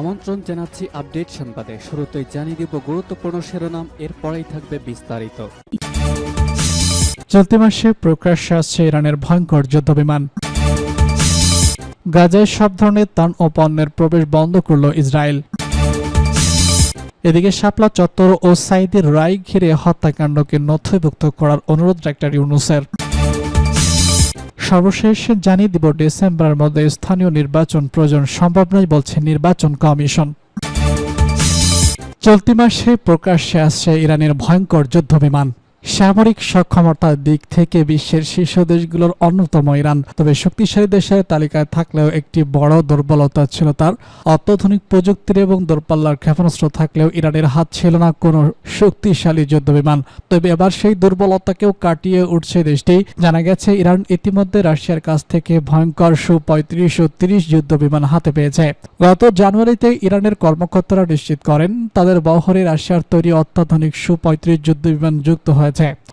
আমন্ত্রণ জানাচ্ছি আপডেট সংবাদে। শুরুতেই জানিয়ে দিব গুরুত্বপূর্ণ শিরোনাম, এরপরেই থাকবে বিস্তারিত। চলতি মাসে প্রকাশ্যে আসছে ইরানের ভয়ঙ্কর যুদ্ধ বিমান গাজায় সব ধরনের তান ও পণ্যের প্রবেশ বন্ধ করল ইসরায়েল। এদিকে শাপলা চত্বর ও সাইদের রায় ঘিরে হত্যাকাণ্ডকে নথিভুক্ত করার অনুরোধ ডাক্তার ইউনুসের। সর্বশেষ জানিয়ে দিব, ডিসেম্বরের মধ্যে স্থানীয় নির্বাচন প্রয়োজন সম্ভব নয় বলছে নির্বাচন কমিশন। চলতি মাসে প্রকাশ্যে আসছে ইরানের ভয়ঙ্কর যুদ্ধ বিমান সামরিক সক্ষমতার দিক থেকে বিশ্বের শীর্ষ দেশগুলোর অন্যতম ইরান। তবে শক্তিশালী দেশের তালিকায় থাকলেও একটি বড় দুর্বলতা ছিল তার। অত্যাধুনিক প্রযুক্তির এবং দূরপাল্লার ক্ষেপণাস্ত্র থাকলেও ইরানের হাত ছিল না কোনো শক্তিশালী যুদ্ধ বিমান তবে এবার সেই দুর্বলতাকেও কাটিয়ে উঠছে দেশটি। জানা গেছে, ইরান ইতিমধ্যে রাশিয়ার কাছ থেকে ভয়ঙ্কর সু পঁয়ত্রিশ ও তিরিশ যুদ্ধ বিমান হাতে পেয়েছে। গত জানুয়ারিতে ইরানের কর্মকর্তারা নিশ্চিত করেন, তাদের বহরে রাশিয়ার তৈরি অত্যাধুনিক সু পঁয়ত্রিশ যুদ্ধ বিমান যুক্ত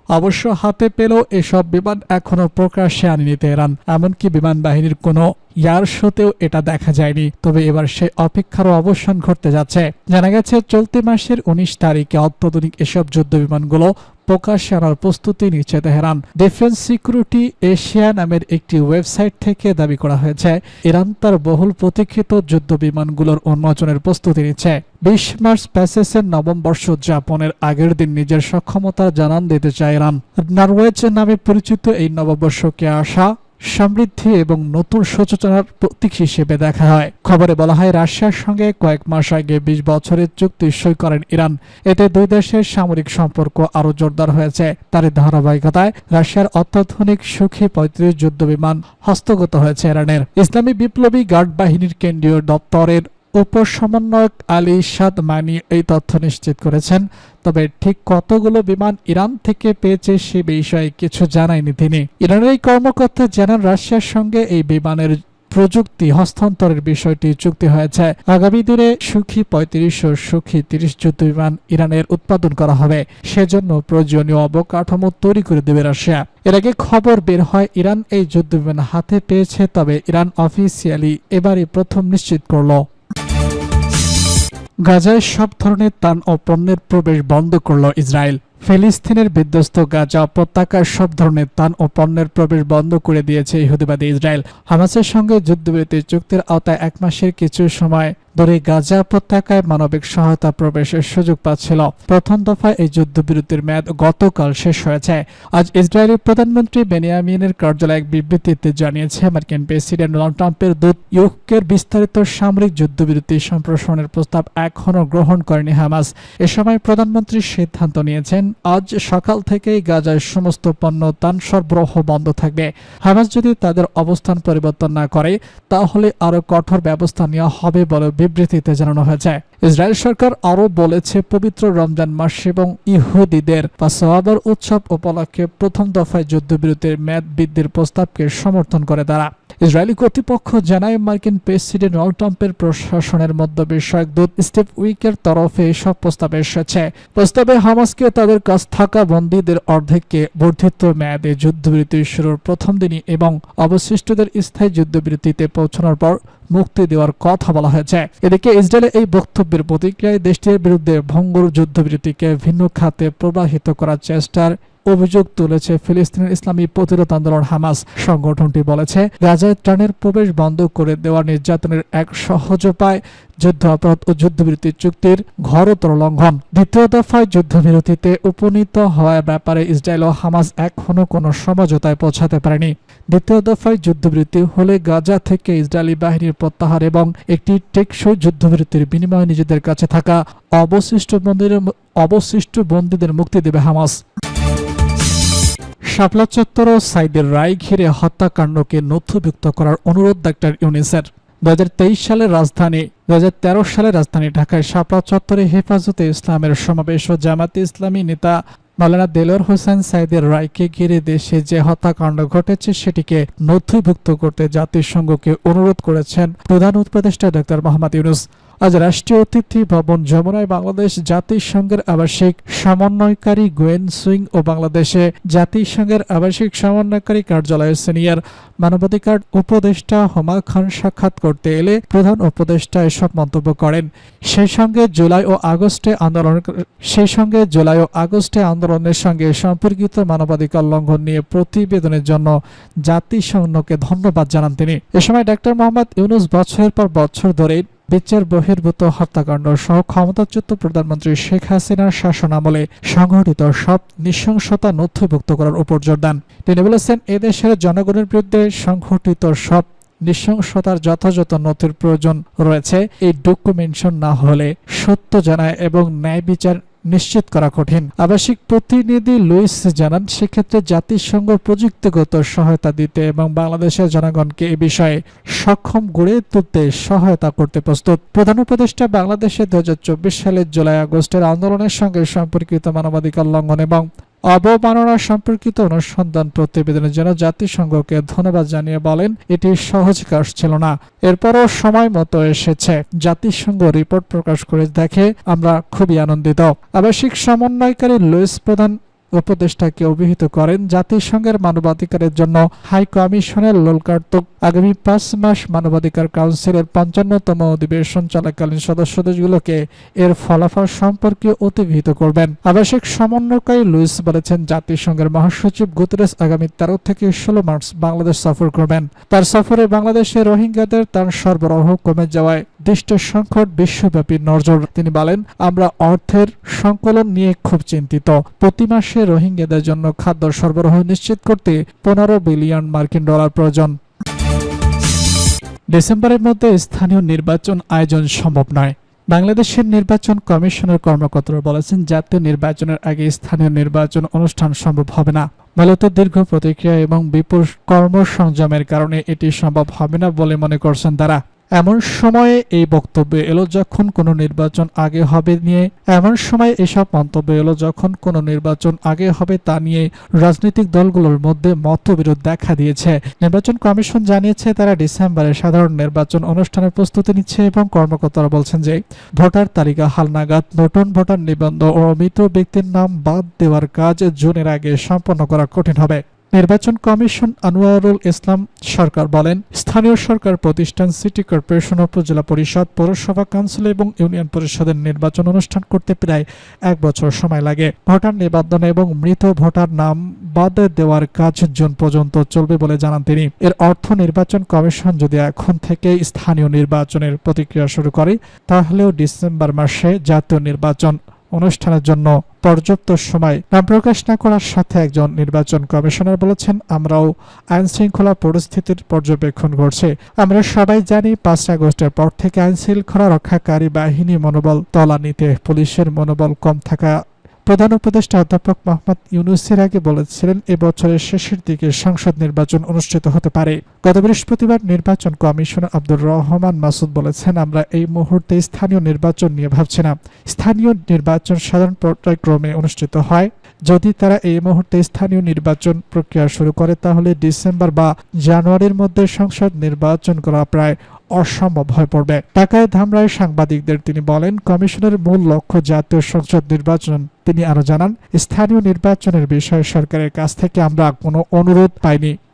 অবশ্য হাতে পেলেও এসব বিমান এখনও প্রকাশ্যে আনেনি তেহরান, এমনকি বিমান বাহিনীর কোনো ইয়ার শোতেও এটা দেখা যায়নি। তবে এবার সে অপেক্ষারও অবসান ঘটতে যাচ্ছে। জানা গেছে, চলতি মাসের উনিশ তারিখে অত্যাধুনিক এসব যুদ্ধ বিমানগুলো প্রকাশ্যে আনার প্রস্তুতি নিচ্ছে তেহরান। ডিফেন্স সিকিউরিটি এশিয়া নামের একটি ওয়েবসাইট থেকে দাবি করা হয়েছে, ইরান তার বহুল প্রতীক্ষিত যুদ্ধ বিমানগুলোর উন্মোচনের প্রস্তুতি নিচ্ছে। বিশ মার্চ প্যাসেসের নবম বর্ষ উদযাপনের আগের দিন নিজের সক্ষমতা জানান দিতে চায় ইরান। নরওয়েজ নামে পরিচিত এই নববর্ষকে আসা সমৃদ্ধি এবং নতুন সচেতনার প্রতীক হিসেবে দেখা হয়। খবরে বলা হয়, রাশিয়ার সঙ্গে কয়েক মাস আগে বিশ বছরের চুক্তি সই করেন ইরান। এতে দুই দেশের সামরিক সম্পর্ক আরও জোরদার হয়েছে। তার ধারাবাহিকতায় রাশিয়ার অত্যাধুনিক সুখী পঁয়ত্রিশ যুদ্ধ বিমান হস্তগত হয়েছে ইরানের। ইসলামী বিপ্লবী গার্ড বাহিনীর কেন্দ্রীয় দপ্তরের উপসমন্বয়ক আলী সাদ মানি এই তথ্য নিশ্চিত করেছেন, তবে ঠিক কতগুলো বিমান ইরান থেকে পেয়েছে সে বিষয়ে কিছু জানায়নি তিনি। ইরানের এই কর্মকর্তা জানান রাশিয়ার সঙ্গে এই বিমানের প্রযুক্তি হস্তান্তরের বিষয়টি চুক্তি হয়েছে। আগামী দিনে সুখী পঁয়ত্রিশ ও সুখী তিরিশ যুদ্ধ বিমান ইরানের উৎপাদন করা হবে। সেজন্য প্রয়োজনীয় অবকাঠামো তৈরি করে দেবে রাশিয়া। এর আগে খবর বের হয়, ইরান এই যুদ্ধ বিমান হাতে পেয়েছে, তবে ইরান অফিসিয়ালি এবারই প্রথম নিশ্চিত করল। গাজায় সব ধরনের তান ও পণ্যের প্রবেশ বন্ধ করল ইসরায়েল। ফিলিস্তিনের বিধ্বস্ত গাজা উপত্যকার সব ধরনের তান ও পণ্যের প্রবেশ বন্ধ করে দিয়েছে ইহুদিবাদী ইসরায়েল। হামাসের সঙ্গে যুদ্ধবিরতি চুক্তির আওতায় এক মাসের কিছু সময় ধরে গাজা উপত্যকায় মানবিক সহায়তা প্রবেশের সুযোগ পাচ্ছিল। প্রথম দফায় এই যুদ্ধবিরতির মেয়াদ গতকাল শেষ হয়েছে। আজ ইসরায়েলের প্রধানমন্ত্রী বেনিয়ামিনের কার্যালয় এক বিবৃতিতে জানিয়েছে, মার্কিন প্রেসিডেন্ট ডোনাল্ড ট্রাম্পের দূত ইউকের বিস্তারিত সামরিক যুদ্ধবিরতি সম্প্রসারণের প্রস্তাব এখনও গ্রহণ করেনি হামাস। এ সময় প্রধানমন্ত্রী সিদ্ধান্ত নিয়েছেন, আজ সকাল থেকেই গাজায় সমস্ত পণ্য তান সরবরাহ বন্ধ থাকবে। হামাস যদি তাদের অবস্থান পরিবর্তন না করে, তাহলে আরও কঠোর ব্যবস্থা নেওয়া হবে বলে বিবৃতিতে জানানো হয়েছে। ইসরায়েল সরকার আরও বলেছে, পবিত্র রমজান মাস এবং ইহুদিদের বা সওয়াবার উৎসব উপলক্ষে প্রথম দফায় যুদ্ধবিরতির মেয়াদ বৃদ্ধির প্রস্তাবকে সমর্থন করে তারা। ইসরায়েলি কর্তৃপক্ষ জানায়, মার্কিন প্রেসিডেন্ট ডোনাল্ড ট্রাম্পের প্রশাসনের মধ্য বিষয়ক দূত স্টিভ উইকের তরফে এসব প্রস্তাব এসেছে। প্রস্তাবে হামাসকে তাদের কাছ থাকা বন্দীদের অর্ধেককে বর্ধিত মেয়াদে যুদ্ধবিরতি শুরুর প্রথম দিনই এবং অবশিষ্টদের স্থায়ী যুদ্ধবিরতিতে পৌঁছানোর পর মুক্তি দেওয়ার কথা বলা হয়েছে। এদিকে ইসরায়েলের এই বক্তব্যের প্রতিক্রিয়ায় দেশটির বিরুদ্ধে ভঙ্গুর যুদ্ধবিরতিকে ভিন্ন খাতে প্রবাহিত করার চেষ্টার অভিযোগ তুলেছে ফিলিস্তিনের ইসলামী প্রতিরোধ আন্দোলন হামাস। সংগঠনটি বলেছে, গাজায় ত্রাণের প্রবেশ বন্ধ করে দেওয়া নির্যাতনের এক সহজ উপায় যুদ্ধ অপরাধ ও যুদ্ধবিরতি চুক্তির ঘরতর লঙ্ঘন। দ্বিতীয় দফায় যুদ্ধবিরতিতে উপনীত হওয়ার ব্যাপারে ইসরায়েল ও হামাস এখনও কোনো সমঝোতায় পৌঁছাতে পারেনি। দ্বিতীয় দফায় যুদ্ধবিরতি হলে গাজা থেকে ইসরায়েলি বাহিনীর প্রত্যাহার এবং একটি টেকসই যুদ্ধবিরতির বিনিময়ে নিজেদের কাছে থাকা অবশিষ্ট বন্দীদের অবশিষ্ট বন্দীদের মুক্তি দেবে হামাস। শাপলা চত্বর ও সাইদের রায় ঘিরে হত্যাকাণ্ডকে নথিভুক্ত করার অনুরোধ ডাক্তার ইউনিসের দু সালের রাজধানী দুই হাজার তেরো সালে রাজধানী ঢাকায় শাপলা চত্বরে হেফাজতে ইসলামের সমাবেশ ও জামাতে ইসলামী নেতা মাওলানা দেলোর হোসেন সাইদের রায়কে ঘিরে দেশে যে হত্যাকাণ্ড ঘটেছে সেটিকে নথিভুক্ত করতে জাতিসংঘকে অনুরোধ করেছেন প্রধান উপদেষ্টা ডক্টর মোহাম্মদ ইউনুস। আজ রাষ্ট্রীয় অতিথি ভবন যমুনায় বাংলাদেশ জাতিসংঘের আবাসিক সমন্বয়কারী গোয়েন সুইং ও বাংলাদেশে জাতিসংঘের আবাসিক সমন্বয়কারী কার্যালয়ের সিনিয়র মানবাধিকার উপদেষ্টা হোমা খান সাক্ষাৎ করতে এলে প্রধান উপদেষ্টা এসব মন্তব্য করেন। সেই সঙ্গে জুলাই ও আগস্টে আন্দোলন সেই সঙ্গে জুলাই ও আগস্টে আন্দোলনের সঙ্গে সম্পর্কিত মানবাধিকার লঙ্ঘন নিয়ে প্রতিবেদনের জন্য জাতিসংঘকে ধন্যবাদ জানান তিনি। এ সময় ডাক্তার মোহাম্মদ ইউনুস বছরের পর বছর ধরে বিচার বহির্ভূত হত্যাকাণ্ড সহ ক্ষমতাচ্যুত প্রধানমন্ত্রী শেখ হাসিনার শাসন আমলে সংঘটিত সব নৃশংসতা নথিভুক্ত করার উপর জোর দেন তিনি বলেছেন এদেশের জনগণের বিরুদ্ধে সংঘটিত সব নৃশংসতার যথাযথ নথির প্রয়োজন রয়েছে। এই ডকুমেন্টেশন না হলে সত্য জানায় এবং ন্যায় বিচার নিশ্চিত করা কঠিন। আবাসিক প্রতিনিধি লুইস জানান, সেক্ষেত্রে জাতিসংঘ প্রযুক্তিগত সহায়তা দিতে এবং বাংলাদেশের জনগণকে এ বিষয়ে সক্ষম গড়ে তুলতে সহায়তা করতে প্রস্তুত। প্রধান উপদেষ্টা বাংলাদেশে দু হাজার চব্বিশ সালের জুলাই আগস্টের আন্দোলনের সঙ্গে সম্পর্কিত মানবাধিকার লঙ্ঘন এবং অবমাননা সম্পর্কিত অনুসন্ধান প্রতিবেদনের জন্য জাতিসংঘকে ধন্যবাদ জানিয়ে বলেন, এটি সহজ কাজ ছিল না। এরপরও সময় মতো এসেছে। জাতিসংঘ রিপোর্ট প্রকাশ করে দেখে আমরা খুবই আনন্দিত। আবাসিক সমন্বয়কারী লুইস প্রধান উপদেষ্টাকে অভিহিত করেন, জাতিসংঘের মানবাধিকারের জন্য হাই কমিশনের লোলকার্তক। আগামী পাঁচ মাস মানবাধিকার কাউন্সিলের পঞ্চান্নতম অধিবেশন চলাকালীন সদস্য দেশগুলোকে এর ফলাফল সম্পর্কে অতিবিহিত করবেন। আবাসিক সমন্বয়কারী লুইস বলেছেন, জাতিসংঘের মহাসচিব গুতরেস আগামী তেরো থেকে ষোলো মার্চ বাংলাদেশ সফর করবেন। তার সফরে বাংলাদেশে রোহিঙ্গাদের তার সরবরাহ কমে যাওয়ায় দৃষ্ট সংকট বিশ্বব্যাপী নজর তিনি বলেন। আমরা অর্থের সংকলন নিয়ে খুব চিন্তিত। প্রতি মাসে রোহিঙ্গাদের জন্য খাদ্য সরবরাহ নিশ্চিত করতে পনেরো বিলিয়ন মার্কিন ডলার প্রয়োজন। ডিসেম্বরের মধ্যে স্থানীয় নির্বাচন আয়োজন সম্ভব নয়। বাংলাদেশের নির্বাচন কমিশনের কর্মকর্তারা বলেছেন, জাতীয় নির্বাচনের আগে স্থানীয় নির্বাচন অনুষ্ঠান সম্ভব হবে না। মূলত দীর্ঘ প্রতিক্রিয়া এবং বিপুল কর্মসংযমের কারণে এটি সম্ভব হবে না বলে মনে করছেন তারা। এমন সময়ে এই বক্তব্য এলো যখন কোনো নির্বাচন আগে হবে নিয়ে, এমন সময় এসব মন্তব্য এলো যখন কোনো নির্বাচন আগে হবে তা নিয়ে রাজনৈতিক দলগুলোর মধ্যে মতবিরোধ দেখা দিয়েছে। নির্বাচন কমিশন জানিয়েছে তারা ডিসেম্বরে সাধারণ নির্বাচন অনুষ্ঠানের প্রস্তুতি নিচ্ছে এবং কর্মকর্তারা বলছেন যে, ভোটার তালিকা হালনাগাদ নতুন ভোটার নিবন্ধ ও মৃত ব্যক্তির নাম বাদ দেওয়ার কাজ জুনের আগে সম্পন্ন করা কঠিন হবে। নির্বাচন কমিশন আনোয়ারুল ইসলাম সরকার বলেন, স্থানীয় সরকার প্রতিষ্ঠান সিটি কর্পোরেশন উপজেলা পরিষদ, পৌরসভা, কাউন্সিল এবং ইউনিয়ন পরিষদের নির্বাচন অনুষ্ঠান করতে প্রায় এক বছর সময় লাগে। ভোটার নিবন্ধন এবং মৃত ভোটার নাম বাদ দেওয়ার কাজ জুন পর্যন্ত চলবে বলে জানান তিনি। এর অর্থ, নির্বাচন কমিশন যদি এখন থেকে স্থানীয় নির্বাচনের প্রতিক্রিয়া শুরু করে, তাহলেও ডিসেম্বর মাসে জাতীয় নির্বাচন অনুষ্ঠানের জন্য পর্যাপ্ত সময় নাম প্রকাশ না করার সাথে একজন নির্বাচন কমিশনার বলেছেন, আমরাও আইন শৃঙ্খলা পরিস্থিতির পর্যবেক্ষণ করছে। আমরা সবাই জানি পাঁচ আগস্টের পর থেকে আইন শৃঙ্খলা রক্ষাকারী বাহিনী মনোবল তলানিতে পুলিশের মনোবল কম থাকা প্রধান উপদেষ্টা অধ্যাপক মোহাম্মদ ইউনুসের আগে বলেছিলেন এবছরের শেষের দিকে সংসদ নির্বাচন অনুষ্ঠিত হতে পারে। গত বৃহস্পতিবার নির্বাচন কমিশনার আব্দুর রহমান মাসুদ বলেছেন, আমরা এই মুহূর্তে স্থানীয় নির্বাচন নিয়ে ভাবছি না। স্থানীয় নির্বাচন সাধারণ পর্যায়ক্রমে অনুষ্ঠিত হয়। যদি তারা এই মুহূর্তে স্থানীয় নির্বাচন প্রক্রিয়া শুরু করে, তাহলে ডিসেম্বর বা জানুয়ারির মধ্যে সংসদ নির্বাচন করা প্রায় অসম্ভব হয়ে পড়বে। টাকায় ধামরায় সাংবাদিকদের তিনি বলেন, কমিশনের মূল লক্ষ্য জাতীয় সংসদ নির্বাচন তিনি আরও জানান স্থানীয় নির্বাচনের বিষয়ে সরকারের কাছ থেকে আমরা কোনো অনুরোধ পাইনি।